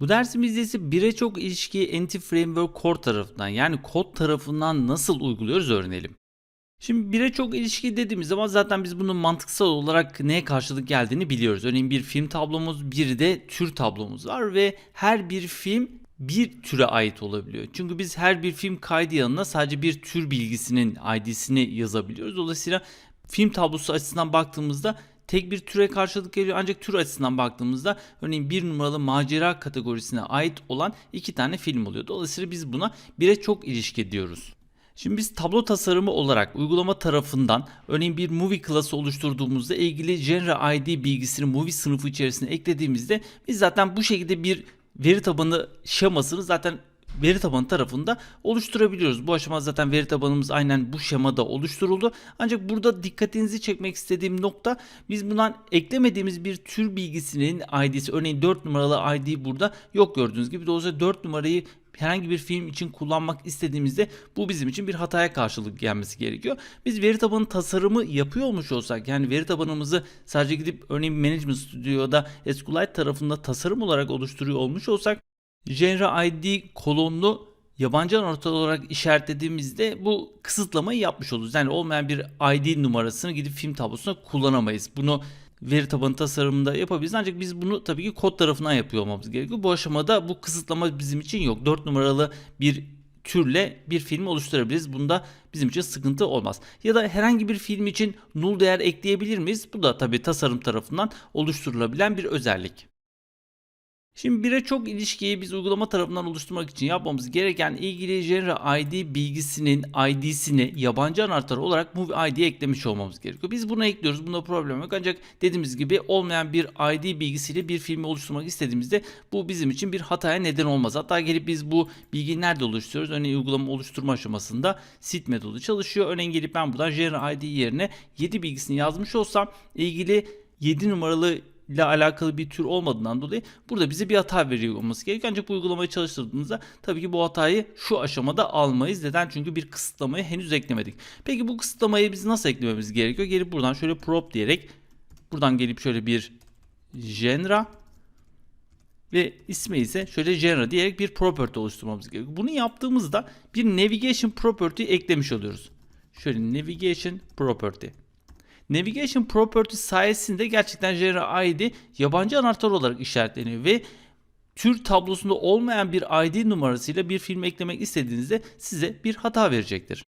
Bu dersimizde ise bire çok ilişkiyi Anti-Framework Core tarafından yani kod tarafından nasıl uyguluyoruz öğrenelim. Şimdi bire çok ilişki dediğimiz zaman zaten biz bunun mantıksal olarak neye karşılık geldiğini biliyoruz. Örneğin bir film tablomuz bir de tür tablomuz var ve her bir film bir türe ait olabiliyor. Çünkü biz her bir film kaydı yanına sadece bir tür bilgisinin ID'sini yazabiliyoruz. Dolayısıyla film tablosu açısından baktığımızda tek bir türe karşılık geliyor ancak tür açısından baktığımızda örneğin bir numaralı macera kategorisine ait olan iki tane film oluyor. Dolayısıyla biz buna bire çok ilişki diyoruz. Şimdi biz tablo tasarımı olarak uygulama tarafından örneğin bir movie klası oluşturduğumuzda ilgili genre ID bilgisini movie sınıfı içerisine eklediğimizde biz zaten bu şekilde bir veri tabanı şemasını zaten veri tabanı tarafında oluşturabiliyoruz. Bu aşamada zaten veri tabanımız aynen bu şemada oluşturuldu. Ancak burada dikkatinizi çekmek istediğim nokta biz bundan eklemediğimiz bir tür bilgisinin ID'si örneğin 4 numaralı ID burada yok gördüğünüz gibi. Dolayısıyla 4 numarayı herhangi bir film için kullanmak istediğimizde bu bizim için bir hataya karşılık gelmesi gerekiyor. Biz veri tabanı tasarımı yapıyor olmuş olsak yani veri tabanımızı sadece gidip örneğin Management Studio'da SQLite tarafında tasarım olarak oluşturuyor olmuş olsak genre ID kolonlu yabancı anahtar olarak işaretlediğimizde bu kısıtlamayı yapmış oluruz. Yani olmayan bir ID numarasını gidip film tablosuna kullanamayız. Bunu veri tabanı tasarımında yapabiliriz. Ancak biz bunu tabii ki kod tarafından yapıyor olmamız gerekiyor. Bu aşamada bu kısıtlama bizim için yok. 4 numaralı bir türle bir film oluşturabiliriz. Bunda bizim için sıkıntı olmaz. Ya da herhangi bir film için null değer ekleyebilir miyiz? Bu da tabii tasarım tarafından oluşturulabilen bir özellik. Şimdi bire çok ilişkiyi biz uygulama tarafından oluşturmak için yapmamız gereken ilgili genre ID bilgisinin ID'sini yabancı anahtar olarak Move ID'ye eklemiş olmamız gerekiyor. Biz bunu ekliyoruz. Bunda problem yok. Ancak dediğimiz gibi olmayan bir ID bilgisiyle bir filmi oluşturmak istediğimizde bu bizim için bir hataya neden olmaz. Hatta gelip biz bu bilgiyi nerede oluşturuyoruz? Örneğin uygulama oluşturma aşamasında sit metodu çalışıyor. Örneğin gelip ben buradan genre ID yerine 7 bilgisini yazmış olsam ilgili 7 numaralı ile alakalı bir tür olmadığından dolayı burada bize bir hata veriyor olması gerekiyor. Ancak bu uygulamayı çalıştırdığınızda tabii ki bu hatayı şu aşamada almayız. Neden? Çünkü bir kısıtlamayı henüz eklemedik. Peki bu kısıtlamayı biz nasıl eklememiz gerekiyor? Gelip buradan şöyle prop diyerek buradan gelip şöyle bir genre ve ismi ise şöyle genre diyerek bir property oluşturmamız gerekiyor. Bunu yaptığımızda bir navigation property eklemiş oluyoruz. Şöyle navigation property. Navigation Property sayesinde gerçekten genre ID yabancı anahtar olarak işaretleniyor ve tür tablosunda olmayan bir ID numarasıyla bir film eklemek istediğinizde size bir hata verecektir.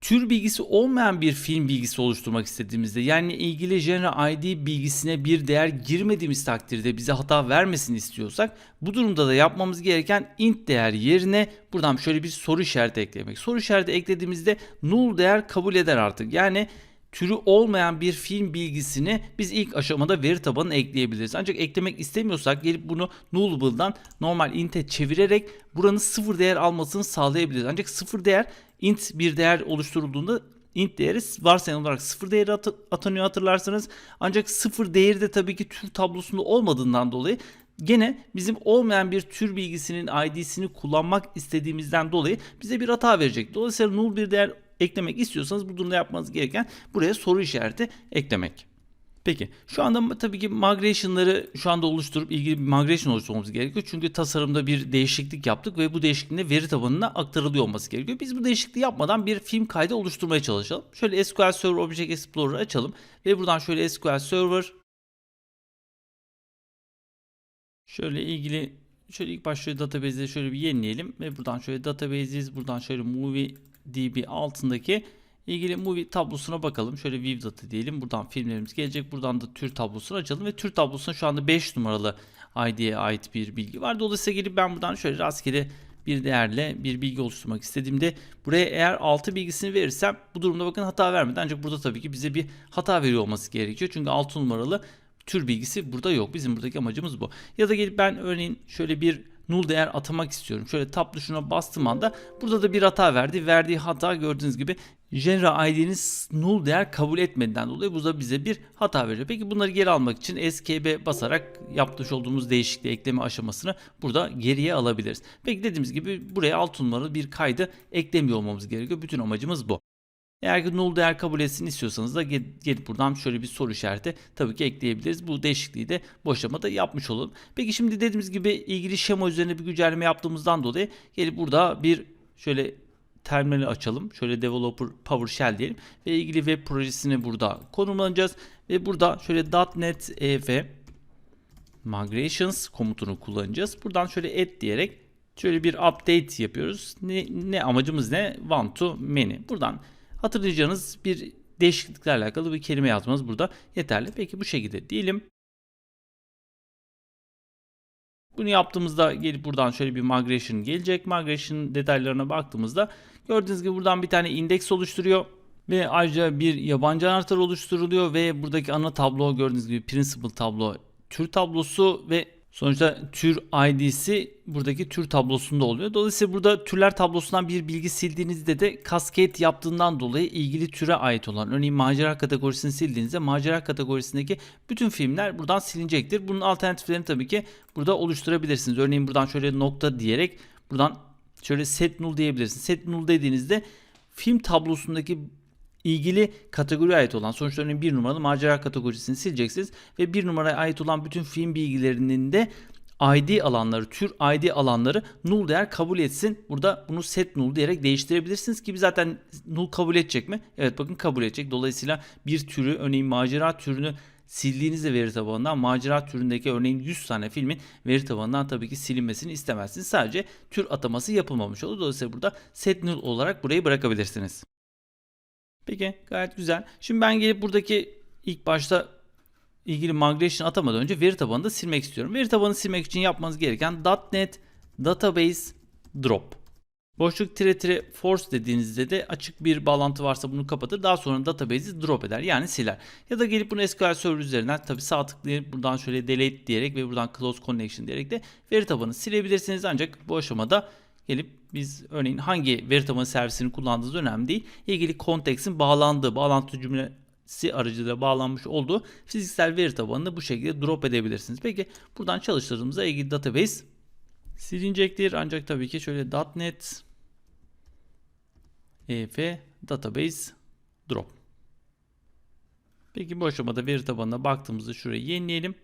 Tür bilgisi olmayan bir film bilgisi oluşturmak istediğimizde yani ilgili genre ID bilgisine bir değer girmediğimiz takdirde bize hata vermesini istiyorsak bu durumda da yapmamız gereken int değer yerine buradan şöyle bir soru işareti eklemek. Soru işareti eklediğimizde null değer kabul eder artık. Yani türü olmayan bir film bilgisini biz ilk aşamada veri tabanına ekleyebiliriz. Ancak eklemek istemiyorsak gelip bunu nullable'dan normal int'e çevirerek buranın sıfır değer almasını sağlayabiliriz. Ancak sıfır değer int bir değer oluşturulduğunda int değeri varsayılan olarak sıfır değeri at- atanıyor hatırlarsanız. Ancak sıfır değeri de tabii ki tür tablosunda olmadığından dolayı gene bizim olmayan bir tür bilgisinin ID'sini kullanmak istediğimizden dolayı bize bir hata verecek. Dolayısıyla null bir değer eklemek istiyorsanız bu durumda yapmanız gereken buraya soru işareti eklemek. Peki şu anda tabii ki migration'ları şu anda oluşturup ilgili bir migration oluşturmamız gerekiyor. Çünkü tasarımda bir değişiklik yaptık ve bu değişikliğin de veri tabanına aktarılıyor olması gerekiyor. Biz bu değişikliği yapmadan bir film kaydı oluşturmaya çalışalım. Şöyle SQL Server Object Explorer'ı açalım ve buradan şöyle SQL Server şöyle ilgili şöyle ilk başta database'de şöyle bir yenileyelim ve buradan şöyle databases buradan şöyle movie DB altındaki ilgili movie tablosuna bakalım. Şöyle view data diyelim. Buradan filmlerimiz gelecek. Buradan da tür tablosunu açalım ve tür tablosuna şu anda 5 numaralı ID'ye ait bir bilgi var. Dolayısıyla gelip ben buradan şöyle rastgele bir değerle bir bilgi oluşturmak istediğimde buraya eğer 6 bilgisini verirsem bu durumda bakın hata vermedi. Ancak burada tabii ki bize bir hata veriyor olması gerekiyor. Çünkü 6 numaralı tür bilgisi burada yok. Bizim buradaki amacımız bu. Ya da gelip ben örneğin şöyle bir null değer atamak istiyorum. Şöyle tab tuşuna bastığım anda burada da bir hata verdi. Verdiği hata gördüğünüz gibi genre ID'niz null değer kabul etmediğinden dolayı bu da bize bir hata veriyor. Peki bunları geri almak için SKB basarak yapmış olduğumuz değişikliği ekleme aşamasını burada geriye alabiliriz. Peki dediğimiz gibi buraya alt numaralı bir kaydı eklemiyor olmamız gerekiyor. Bütün amacımız bu. Eğer ki null değer kabul etsin istiyorsanız da gel- gelip buradan şöyle bir soru işareti tabii ki ekleyebiliriz. Bu değişikliği de bu aşamada yapmış olalım. Peki şimdi dediğimiz gibi ilgili şema üzerine bir güncelleme yaptığımızdan dolayı gelip burada bir şöyle terminali açalım. Şöyle developer PowerShell diyelim ve ilgili web projesini burada konumlanacağız ve burada şöyle .NET EF migrations komutunu kullanacağız. Buradan şöyle add diyerek şöyle bir update yapıyoruz. Ne, ne amacımız ne? Want to many. Buradan hatırlayacağınız bir değişikliklerle alakalı bir kelime yazmanız burada yeterli. Peki bu şekilde diyelim. Bunu yaptığımızda gelip buradan şöyle bir migration gelecek. Migration detaylarına baktığımızda gördüğünüz gibi buradan bir tane indeks oluşturuyor. Ve ayrıca bir yabancı anahtar oluşturuluyor ve buradaki ana tablo gördüğünüz gibi principal tablo tür tablosu ve sonuçta tür ID'si buradaki tür tablosunda oluyor. Dolayısıyla burada türler tablosundan bir bilgi sildiğinizde de cascade yaptığından dolayı ilgili türe ait olan örneğin macera kategorisini sildiğinizde macera kategorisindeki bütün filmler buradan silinecektir. Bunun alternatiflerini tabii ki burada oluşturabilirsiniz. Örneğin buradan şöyle nokta diyerek buradan şöyle set null diyebilirsiniz. Set null dediğinizde film tablosundaki ilgili kategoriye ait olan sonuçta örneğin bir numaralı macera kategorisini sileceksiniz ve bir numaraya ait olan bütün film bilgilerinin de ID alanları, tür ID alanları null değer kabul etsin. Burada bunu set null diyerek değiştirebilirsiniz ki zaten null kabul edecek mi? Evet bakın kabul edecek. Dolayısıyla bir türü örneğin macera türünü sildiğinizde veri tabanından macera türündeki örneğin 100 tane filmin veri tabanından tabii ki silinmesini istemezsiniz. Sadece tür ataması yapılmamış olur. Dolayısıyla burada set null olarak burayı bırakabilirsiniz. Peki gayet güzel. Şimdi ben gelip buradaki ilk başta ilgili migration atamadan önce veri tabanını da silmek istiyorum. Veri tabanını silmek için yapmanız gereken .NET Database Drop. Boşluk tire tire force dediğinizde de açık bir bağlantı varsa bunu kapatır. Daha sonra database'i drop eder yani siler. Ya da gelip bunu SQL Server üzerinden tabi sağ tıklayıp buradan şöyle delete diyerek ve buradan close connection diyerek de veri tabanını silebilirsiniz. Ancak bu aşamada gelip biz örneğin hangi veri tabanı servisini kullandığınız önemli değil. İlgili konteksin bağlandığı, bağlantı cümlesi aracılığıyla bağlanmış olduğu fiziksel veri tabanını bu şekilde drop edebilirsiniz. Peki buradan çalıştırdığımızda ilgili database silinecektir. Ancak tabii ki şöyle .NET EF database drop. Peki bu aşamada veri tabanına baktığımızda şurayı yenileyelim.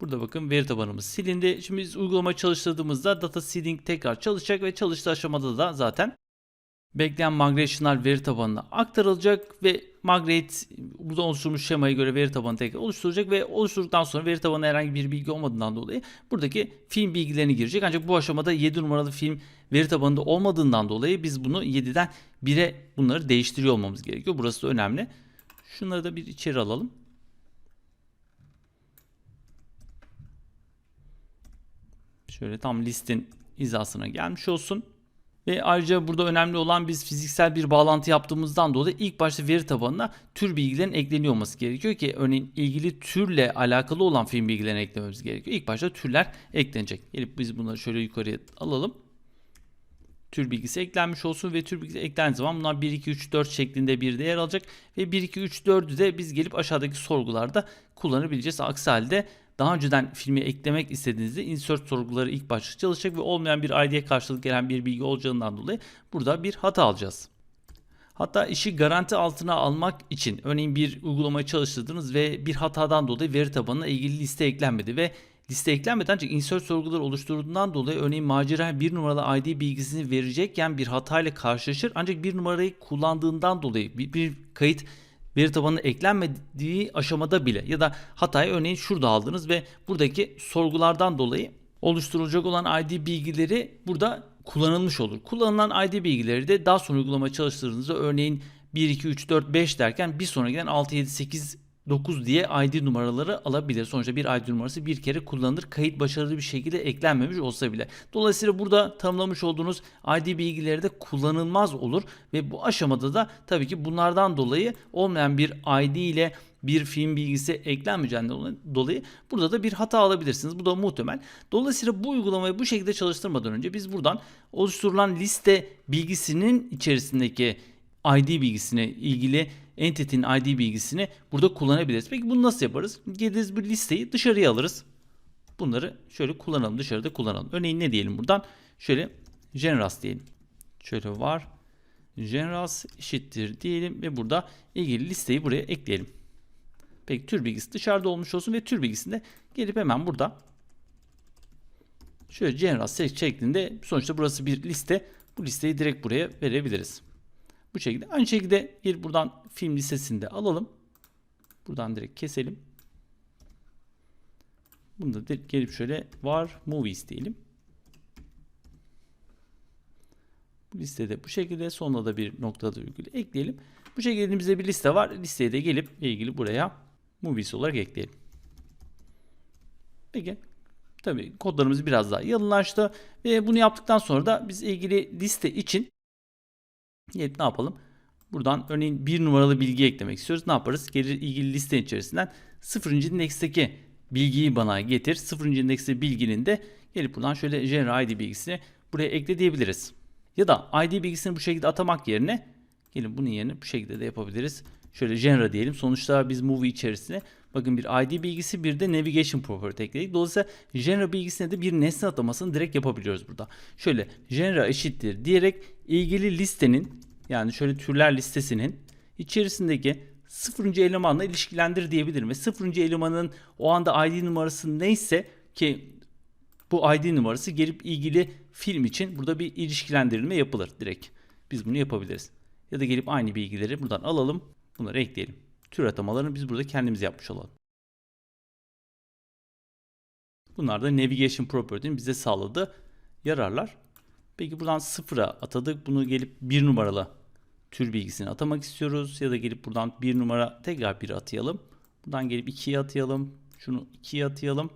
Burada bakın veri tabanımız silindi. Şimdi biz uygulama çalıştırdığımızda data seeding tekrar çalışacak ve çalıştığı aşamada da zaten bekleyen migration'lar veri tabanına aktarılacak ve migrate burada oluşturmuş şemaya göre veri tabanı tekrar oluşturacak ve oluşturduktan sonra veri tabanına herhangi bir bilgi olmadığından dolayı buradaki film bilgilerini girecek. Ancak bu aşamada 7 numaralı film veri tabanında olmadığından dolayı biz bunu 7'den 1'e bunları değiştiriyor olmamız gerekiyor. Burası da önemli. Şunları da bir içeri alalım. Şöyle tam listin hizasına gelmiş olsun. Ve ayrıca burada önemli olan biz fiziksel bir bağlantı yaptığımızdan dolayı ilk başta veri tabanına tür bilgilerin ekleniyor olması gerekiyor ki örneğin ilgili türle alakalı olan film bilgilerini eklememiz gerekiyor. İlk başta türler eklenecek. Gelip biz bunları şöyle yukarıya alalım. Tür bilgisi eklenmiş olsun ve tür bilgisi eklendiği zaman bunlar 1, 2, 3, 4 şeklinde bir değer alacak. Ve 1, 2, 3, 4'ü de biz gelip aşağıdaki sorgularda kullanabileceğiz. Aksi halde daha önceden filmi eklemek istediğinizde insert sorguları ilk başta çalışacak ve olmayan bir ID'ye karşılık gelen bir bilgi olacağından dolayı burada bir hata alacağız. Hatta işi garanti altına almak için örneğin bir uygulamayı çalıştırdınız ve bir hatadan dolayı veri tabanına ilgili liste eklenmedi ve liste eklenmedi ancak insert sorguları oluşturduğundan dolayı örneğin macera bir numaralı ID bilgisini verecekken bir hatayla karşılaşır ancak bir numarayı kullandığından dolayı bir, bir kayıt veri tabanına eklenmediği aşamada bile ya da hatayı örneğin şurada aldınız ve buradaki sorgulardan dolayı oluşturulacak olan ID bilgileri burada kullanılmış olur. Kullanılan ID bilgileri de daha sonra uygulama çalıştırdığınızda örneğin 1, 2, 3, 4, 5 derken bir sonra giden 6, 7, 8, 9 diye ID numaraları alabilir. Sonuçta bir ID numarası bir kere kullanılır. Kayıt başarılı bir şekilde eklenmemiş olsa bile. Dolayısıyla burada tanımlamış olduğunuz ID bilgileri de kullanılmaz olur ve bu aşamada da tabii ki bunlardan dolayı olmayan bir ID ile bir film bilgisi eklenmeyeceğinden dolayı burada da bir hata alabilirsiniz. Bu da muhtemel. Dolayısıyla bu uygulamayı bu şekilde çalıştırmadan önce biz buradan oluşturulan liste bilgisinin içerisindeki ID bilgisine ilgili entity'nin ID bilgisini burada kullanabiliriz. Peki bunu nasıl yaparız? Geliriz bir listeyi dışarıya alırız. Bunları şöyle kullanalım. Dışarıda kullanalım. Örneğin ne diyelim buradan? Şöyle generous diyelim. Şöyle var. generals eşittir diyelim ve burada ilgili listeyi buraya ekleyelim. Peki tür bilgisi dışarıda olmuş olsun ve tür bilgisinde gelip hemen burada şöyle general select şeklinde sonuçta burası bir liste. Bu listeyi direkt buraya verebiliriz. Bu şekilde aynı şekilde bir buradan film listesinde alalım. Buradan direkt keselim. Bunu da gelip şöyle var movies diyelim. Listede bu şekilde sonuna da bir noktada virgül ekleyelim. Bu şekilde elimizde bir liste var. Listeye de gelip ilgili buraya movies olarak ekleyelim. Peki. Tabii kodlarımız biraz daha yalınlaştı ve bunu yaptıktan sonra da biz ilgili liste için gelip ne yapalım? Buradan örneğin bir numaralı bilgi eklemek istiyoruz. Ne yaparız? Gelir ilgili liste içerisinden 0. indeksteki bilgiyi bana getir. 0. indekste bilginin de gelip buradan şöyle general ID bilgisini buraya ekle diyebiliriz. Ya da ID bilgisini bu şekilde atamak yerine gelin bunun yerine bu şekilde de yapabiliriz. Şöyle genre diyelim. Sonuçta biz movie içerisine bakın bir ID bilgisi bir de navigation property ekledik. Dolayısıyla genre bilgisine de bir nesne atamasını direkt yapabiliyoruz burada. Şöyle genre eşittir diyerek ilgili listenin yani şöyle türler listesinin içerisindeki sıfırıncı elemanla ilişkilendir diyebilirim. Ve sıfırıncı elemanın o anda ID numarası neyse ki bu ID numarası gelip ilgili film için burada bir ilişkilendirilme yapılır direkt. Biz bunu yapabiliriz. Ya da gelip aynı bilgileri buradan alalım. Bunları ekleyelim. Tür atamalarını biz burada kendimiz yapmış olalım. Bunlar da navigation property'nin bize sağladığı yararlar. Peki buradan sıfıra atadık. Bunu gelip bir numaralı tür bilgisini atamak istiyoruz. Ya da gelip buradan bir numara tekrar bir atayalım. Buradan gelip 2'ye atayalım. Şunu 2'ye atayalım.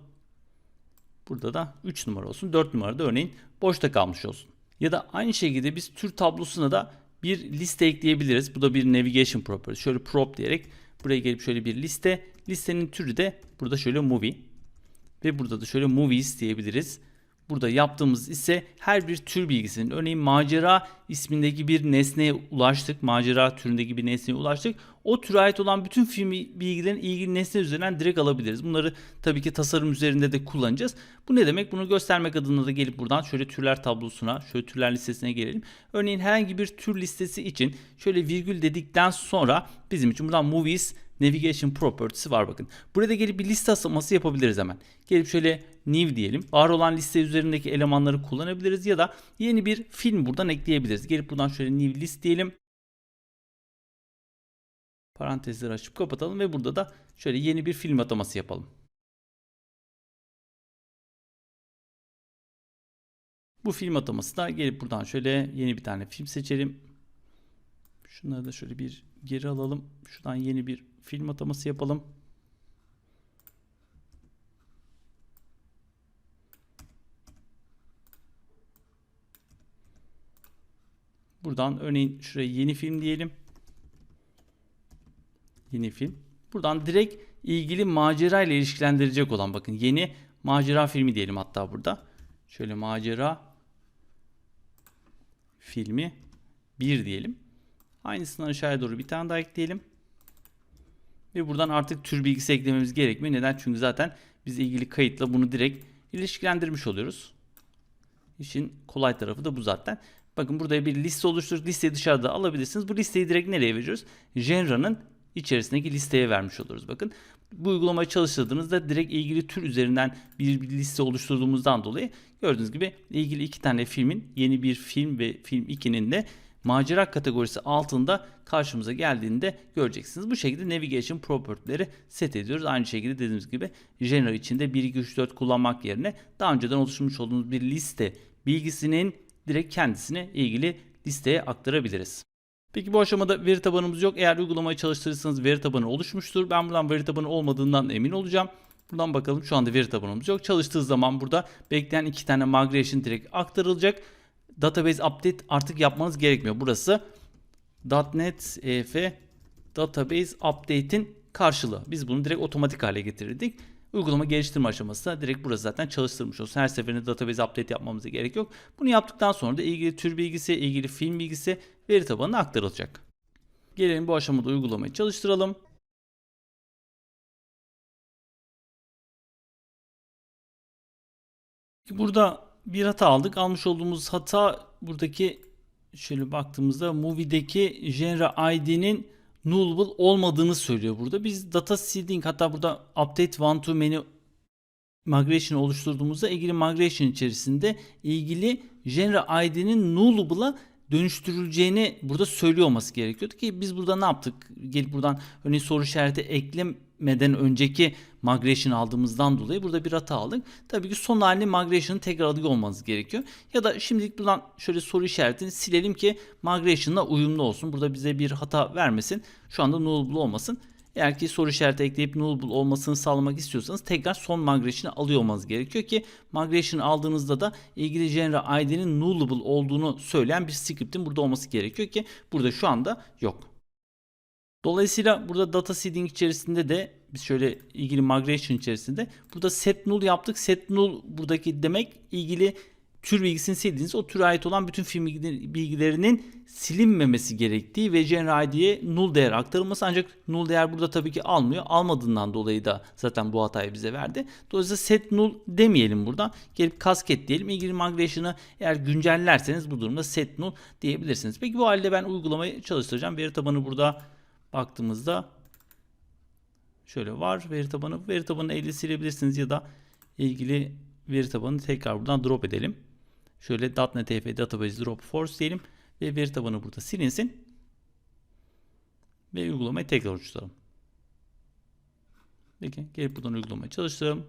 Burada da 3 numara olsun. 4 numara da örneğin boşta kalmış olsun. Ya da aynı şekilde biz tür tablosuna da bir liste ekleyebiliriz. Bu da bir navigation property. Şöyle prop diyerek buraya gelip şöyle bir liste. Listenin türü de burada şöyle movie. Ve burada da şöyle movies diyebiliriz. Burada yaptığımız ise her bir tür bilgisinin örneğin macera ismindeki bir nesneye ulaştık. Macera türündeki bir nesneye ulaştık. O türe ait olan bütün film bilgilerin ilgili nesne üzerinden direkt alabiliriz. Bunları tabii ki tasarım üzerinde de kullanacağız. Bu ne demek? Bunu göstermek adına da gelip buradan şöyle türler tablosuna, şöyle türler listesine gelelim. Örneğin herhangi bir tür listesi için şöyle virgül dedikten sonra bizim için buradan movies Navigation Properties'i var bakın. Burada gelip bir liste asaması yapabiliriz hemen. Gelip şöyle new diyelim. Var olan liste üzerindeki elemanları kullanabiliriz ya da yeni bir film buradan ekleyebiliriz. Gelip buradan şöyle new list diyelim. Parantezleri açıp kapatalım ve burada da şöyle yeni bir film ataması yapalım. Bu film ataması da gelip buradan şöyle yeni bir tane film seçelim. Şunları da şöyle bir geri alalım. Şuradan yeni bir film ataması yapalım. Buradan örneğin şuraya yeni film diyelim. Yeni film. Buradan direkt ilgili macera ile ilişkilendirecek olan bakın yeni macera filmi diyelim hatta burada. Şöyle macera filmi 1 diyelim. Aynısından aşağıya doğru bir tane daha ekleyelim. Ve buradan artık tür bilgisi eklememiz gerekmiyor. Neden? Çünkü zaten biz ilgili kayıtla bunu direkt ilişkilendirmiş oluyoruz. İşin kolay tarafı da bu zaten. Bakın burada bir liste oluşturduk. Listeyi dışarıda alabilirsiniz. Bu listeyi direkt nereye veriyoruz? Genre'nin içerisindeki listeye vermiş oluruz. Bakın bu uygulamayı çalıştırdığınızda direkt ilgili tür üzerinden bir, bir liste oluşturduğumuzdan dolayı gördüğünüz gibi ilgili iki tane filmin yeni bir film ve film 2'nin de macera kategorisi altında karşımıza geldiğinde göreceksiniz. Bu şekilde navigation property'leri set ediyoruz. Aynı şekilde dediğimiz gibi genre içinde 1 2 3 4 kullanmak yerine daha önceden oluşturmuş olduğumuz bir liste bilgisinin direkt kendisine ilgili listeye aktarabiliriz. Peki bu aşamada veri tabanımız yok. Eğer uygulamayı çalıştırırsanız veri tabanı oluşmuştur. Ben buradan veri tabanı olmadığından emin olacağım. Buradan bakalım şu anda veri tabanımız yok. Çalıştığı zaman burada bekleyen iki tane migration direkt aktarılacak. Database update artık yapmanız gerekmiyor. Burası .NET EF Database Update'in karşılığı. Biz bunu direkt otomatik hale getirdik. Uygulama geliştirme aşaması da direkt burası zaten çalıştırmış olsun. Her seferinde database update yapmamıza gerek yok. Bunu yaptıktan sonra da ilgili tür bilgisi, ilgili film bilgisi veri tabanına aktarılacak. Gelelim bu aşamada uygulamayı çalıştıralım. Burada bir hata aldık. Almış olduğumuz hata buradaki şöyle baktığımızda movie'deki genre ID'nin nullable olmadığını söylüyor burada. Biz data seeding hatta burada update one to many migration oluşturduğumuzda ilgili migration içerisinde ilgili genre ID'nin nullable'a dönüştürüleceğini burada söylüyor olması gerekiyordu ki biz burada ne yaptık? Gelip buradan örneğin soru işareti eklemeden önceki migration aldığımızdan dolayı burada bir hata aldık. Tabii ki son halini migration'ı tekrar alıyor olmanız gerekiyor. Ya da şimdilik buradan şöyle soru işaretini silelim ki migration'la uyumlu olsun. Burada bize bir hata vermesin. Şu anda nullable olmasın. Eğer ki soru işareti ekleyip nullable olmasını sağlamak istiyorsanız tekrar son migration'ı alıyor olmanız gerekiyor ki migration aldığınızda da ilgili genre ID'nin nullable olduğunu söyleyen bir script'in burada olması gerekiyor ki burada şu anda yok. Dolayısıyla burada data seeding içerisinde de biz şöyle ilgili migration içerisinde burada set null yaptık. Set null buradaki demek ilgili tür bilgisini sildiğiniz o türe ait olan bütün film bilgi- bilgilerinin silinmemesi gerektiği ve genre ID'ye null değer aktarılması ancak null değer burada tabii ki almıyor. Almadığından dolayı da zaten bu hatayı bize verdi. Dolayısıyla set null demeyelim burada. Gelip kasket diyelim. İlgili migration'ı eğer güncellerseniz bu durumda set null diyebilirsiniz. Peki bu halde ben uygulamayı çalıştıracağım. Veri tabanı burada baktığımızda şöyle var veri tabanı. Veri tabanını elle silebilirsiniz ya da ilgili veri tabanını tekrar buradan drop edelim. Şöyle .NET database drop force diyelim ve veri tabanı burada silinsin. Ve uygulamayı tekrar oluşturalım. Peki gelip buradan uygulamayı çalıştıralım.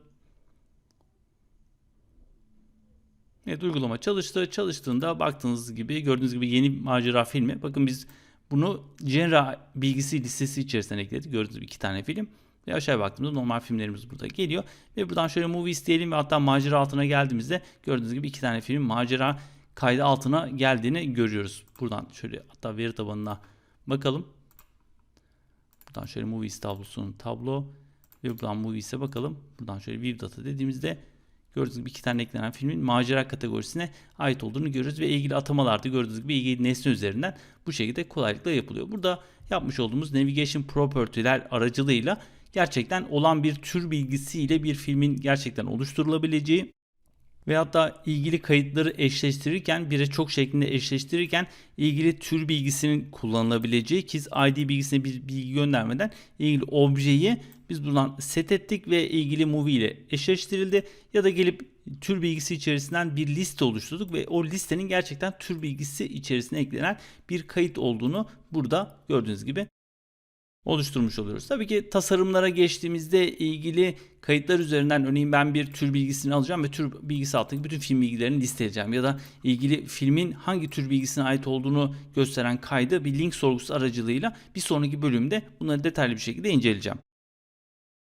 Evet uygulama çalıştı. Çalıştığında baktığınız gibi gördüğünüz gibi yeni macera filmi. Bakın biz bunu genre bilgisi listesi içerisine ekledik. Gördüğünüz gibi iki tane film. Ve aşağıya baktığımızda normal filmlerimiz burada geliyor. Ve buradan şöyle movies diyelim ve hatta macera altına geldiğimizde gördüğünüz gibi iki tane film macera kaydı altına geldiğini görüyoruz. Buradan şöyle hatta veri tabanına bakalım. Buradan şöyle movies tablosunun tablo ve buradan movies'e bakalım. Buradan şöyle view data dediğimizde gördüğünüz gibi iki tane eklenen filmin macera kategorisine ait olduğunu görüyoruz ve ilgili atamalarda gördüğünüz gibi ilgili nesne üzerinden bu şekilde kolaylıkla yapılıyor. Burada yapmış olduğumuz navigation property'ler aracılığıyla gerçekten olan bir tür bilgisiyle bir filmin gerçekten oluşturulabileceği ve hatta ilgili kayıtları eşleştirirken bire çok şeklinde eşleştirirken ilgili tür bilgisinin kullanılabileceği ki ID bilgisine bir bilgi göndermeden ilgili objeyi biz buradan set ettik ve ilgili movie ile eşleştirildi. Ya da gelip tür bilgisi içerisinden bir liste oluşturduk ve o listenin gerçekten tür bilgisi içerisine eklenen bir kayıt olduğunu burada gördüğünüz gibi oluşturmuş oluyoruz. Tabii ki tasarımlara geçtiğimizde ilgili kayıtlar üzerinden örneğin ben bir tür bilgisini alacağım ve tür bilgisi altındaki bütün film bilgilerini listeleyeceğim ya da ilgili filmin hangi tür bilgisine ait olduğunu gösteren kaydı bir link sorgusu aracılığıyla bir sonraki bölümde bunları detaylı bir şekilde inceleyeceğim.